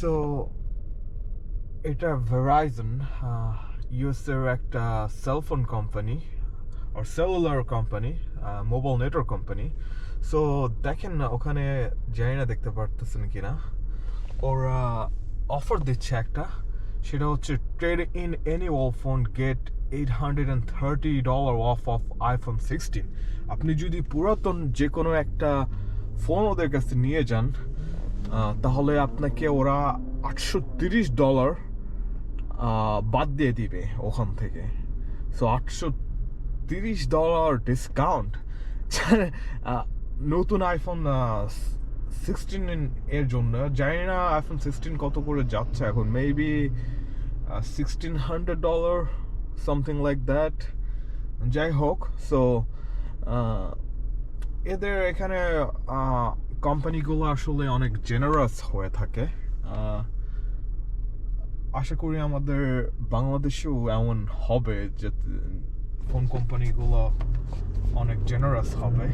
So এটা Verizon ইউএসের একটা সেলফোন কোম্পানি আর cellular company mobile network company so দেখেন না, ওখানে জানি না দেখতে পারতেছেন কিনা। ওরা অফার দিচ্ছে একটা, সেটা হচ্ছে trade in any wall phone get eight hundred and thirty dollar off off iPhone sixteen আপনি যদি পুরাতন যে কোনো একটা ফোন ওদের কাছে নিয়ে যান তাহলে আপনাকে ওরা আটশো তিরিশ ডলার বাদ দিয়ে দিবে ওখান থেকে। সো আটশো তিরিশ ডলার ডিসকাউন্ট নতুন আইফোন সিক্সটিন এর জন্য। জানি না আইফোন সিক্সটিন কত করে যাচ্ছে এখন। Maybe sixteen hundred dollar something like that যাই হোক সো এদের এখানে কোম্পানিগুলো আসলে অনেক জেনারাস হয়ে থাকে। আশা করি আমাদের বাংলাদেশেও এমন হবে যে ফোন কোম্পানিগুলো অনেক জেনারাস হবে।